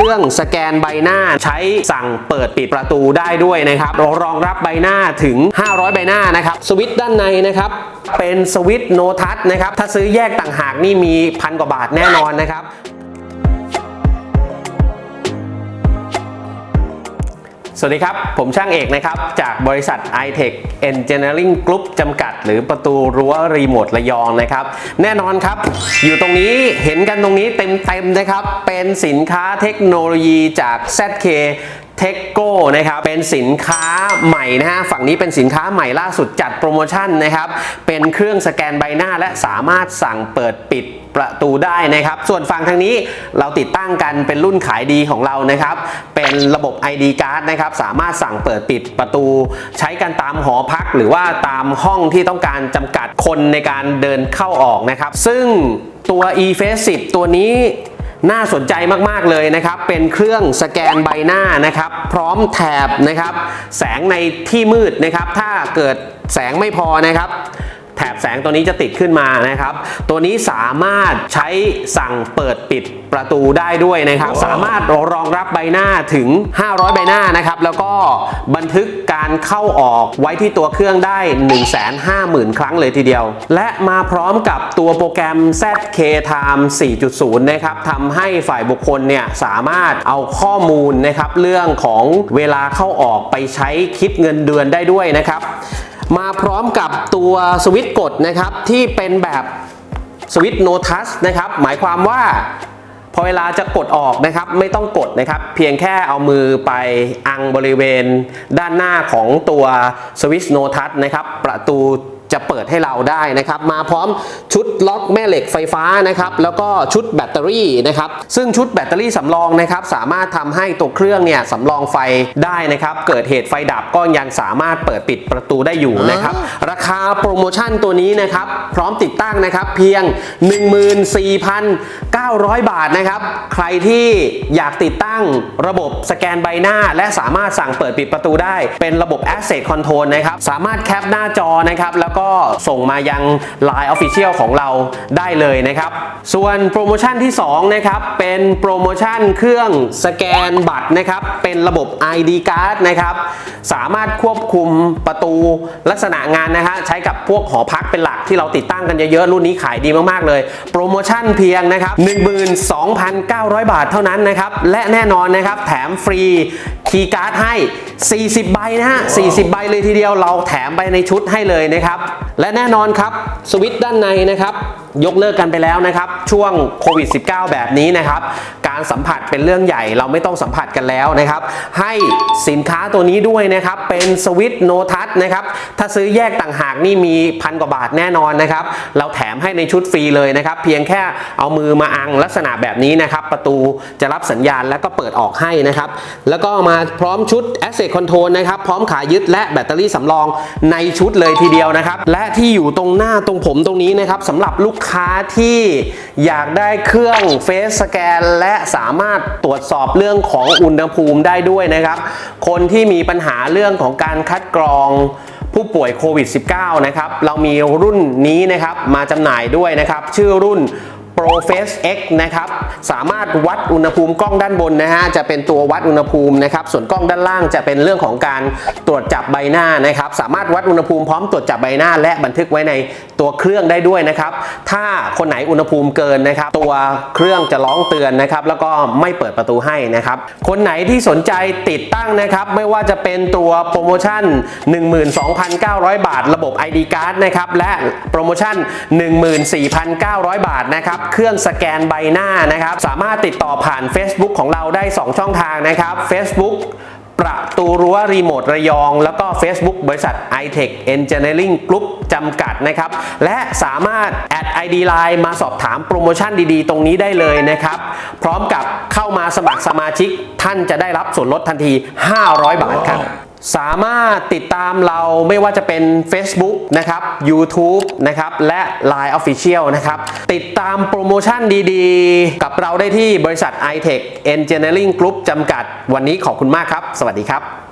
ครื่องสแกนใบหน้าใช้สั่งเปิดปิดประตูได้ด้วยนะครับรองรับใบหน้าถึง 500 ใบหน้านะครับสวิตช์ด้านในนะครับเป็นสวิตช์โนทัชนะครับถ้าซื้อแยกต่างหากนี่มีพันกว่าบาทแน่นอนนะครับสวัสดีครับ ผมช่างเอกนะครับ จากบริษัท iTech Engineering Group จำกัด หรือประตูรั้วรีโมทระยองนะครับ แน่นอนครับ อยู่ตรงนี้เห็นกันตรงนี้เต็มๆนะครับ เป็นสินค้าเทคโนโลยีจาก ZK เทคโก้นะครับเป็นสินค้าใหม่นะฮะฝั่งนี้เป็นสินค้าใหม่ล่าสุดจัดโปรโมชั่นนะครับเป็นเครื่องสแกนใบหน้าและสามารถสั่งเปิดปิดประตูได้นะครับ ส่วนฝั่งทางนี้เราติดตั้งกันเป็นรุ่นขายดีของเรานะครับ เป็นระบบ ID card นะครับ สามารถสั่งเปิดปิดประตู ใช้กันตามหอพักหรือว่าตามห้องที่ต้องการจำกัดคนในการเดินเข้าออกนะครับ ซึ่งตัว e-face 10ตัวนี้ น่าสนใจมาก ๆ เลยนะครับ เป็นเครื่องสแกนใบหน้านะครับ พร้อมแถบนะครับ แสงในที่มืดนะครับ ถ้าเกิดแสงไม่พอนะครับ แถบแสงตัวนี้จะติดขึ้นมานะครับ ตัวนี้สามารถใช้สั่งเปิดปิดประตูได้ด้วยนะครับ สามารถรองรับใบหน้าถึง 500 ใบหน้านะครับ แล้วก็บันทึกการเข้าออกไว้ที่ตัวเครื่องได้ 150,000 ครั้งเลยทีเดียว และมาพร้อมกับตัวโปรแกรม ZK Time 4.0 นะครับทำให้ฝ่ายบุคคลเนี่ยสามารถเอาข้อมูลนะครับเรื่องของเวลาเข้าออกไปใช้คิดเงินเดือนได้ด้วยนะครับ มาพร้อมกับตัวสวิตช์กดนะครับที่เป็นแบบสวิตช์โนทัสนะครับหมายความว่าพอเวลาจะกดออกนะครับไม่ต้องกดนะครับ เพียงแค่เอามือไปอังบริเวณด้านหน้าของตัวสวิตช์โนทัสนะครับประตู จะเปิดให้เราได้นะครับ มาพร้อมชุดล็อกแม่เหล็กไฟฟ้านะครับ แล้วก็ชุดแบตเตอรี่นะครับ ซึ่งชุดแบตเตอรี่สำรองนะครับ สามารถทำให้ตัวเครื่องเนี่ยสำรองไฟได้นะครับ เกิดเหตุไฟดับก็ยังสามารถเปิดปิดประตูได้อยู่นะครับ ราคาโปรโมชั่นตัวนี้นะครับ พร้อมติดตั้งนะครับ เพียง 14,900 บาทนะครับ ใครที่อยากติดตั้งระบบสแกนใบหน้า และสามารถสั่งเปิดปิดประตูได้ เป็นระบบ Asset Control นะครับ สามารถแคปหน้าจอนะครับแล้วแล้วก็ส่งมายัง Line Official ของเราได้เลยนะครับ ส่วนโปรโมชั่นที่2นะครับเป็นโปรโมชั่นเครื่องสแกนบัตรนะครับเป็นระบบ ID card นะครับสามารถควบคุมประตูลักษณะงานนะฮะใช้กับพวกหอพักเป็นหลักที่เราติดตั้งกันเยอะๆ รุ่นนี้ขายดีมากๆเลย โปรโมชั่นเพียงนะครับ12,900 บาทเท่านั้นนะครับและแน่นอนนะครับแถมฟรี คีย์การ์ดให้ 40 ใบนะฮะ 40 ใบเลยทีเดียวเราแถมไปในชุดให้เลยนะครับ และแน่นอนครับ สวิตช์ด้านในนะครับ ยกเลิกกันไปแล้วนะครับ ช่วงโควิด -19 แบบนี้นะครับการสัมผัสเป็นเรื่องใหญ่เราไม่ต้องสัมผัสกันแล้วนะครับ ให้สินค้าตัวนี้ด้วยนะครับ เป็นสวิตช์โนทัชนะครับ ถ้าซื้อแยกต่างหากนี่มีพันกว่าบาทแน่นอนนะครับ เราแถมให้ในชุดฟรีเลยนะครับ เพียงแค่เอามือมาอังลักษณะแบบนี้นะครับ ประตูจะรับสัญญาณแล้วก็เปิดออกให้นะครับ แล้วก็มาพร้อมชุด Asset Control นะครับ พร้อมขายึดและแบตเตอรี่สำรองในชุดเลยทีเดียวนะครับ และที่อยู่ตรงหน้าตรงผมตรงนี้นะครับสำหรับลูกค้าที่อยากได้เครื่องเฟสสแกนและสามารถตรวจสอบเรื่องของอุณหภูมิได้ด้วยนะครับ คนที่มีปัญหาเรื่องของการคัดกรองผู้ป่วยโควิด -19 นะครับ เรามีรุ่นนี้นะครับมาจำหน่ายด้วยนะครับ ชื่อรุ่น Pro Face X นะครับสามารถวัดอุณหภูมิกล้องด้านบนนะฮะจะเป็นตัววัดอุณหภูมินะครับส่วนกล้องด้านล่างจะเป็นเรื่องของการตรวจจับใบหน้านะครับสามารถวัดอุณหภูมิพร้อมตรวจจับใบหน้า และบันทึกไว้ในตัวเครื่องได้ด้วยนะครับถ้าคนไหนอุณหภูมิเกินนะครับตัวเครื่องจะร้องเตือนนะครับแล้วก็ไม่เปิดประตูให้นะครับคนไหนที่สนใจติดตั้งนะครับไม่ว่าจะเป็นตัวโปรโมชั่น 12,900 บาท ระบบ ID card นะครับและโปรโมชั่น 14,900 บาทนะครับเครื่องสแกนใบหน้านะครับ สามารถติดต่อผ่าน Facebook ของเราได้ 2 ช่องทางนะครับ Facebook ประตูรั้วรีโมทระยอง แล้วก็ Facebook บริษัท iTech Engineering Group จำกัดนะครับ และสามารถแอด ID Line มาสอบถามโปรโมชั่นดีๆ ตรงนี้ได้เลยนะครับ พร้อมกับเข้ามาสมัครสมาชิก ท่านจะได้รับส่วนลดทันที 500 บาทครับ สามารถติดตามเราไม่ว่าจะเป็น Facebook นะครับ YouTube นะครับ และ Line Official นะครับ ติดตามโปรโมชั่นดีๆ กับเราได้ที่บริษัท iTech Engineering Group จำกัด วันนี้ขอบคุณมากครับ สวัสดีครับ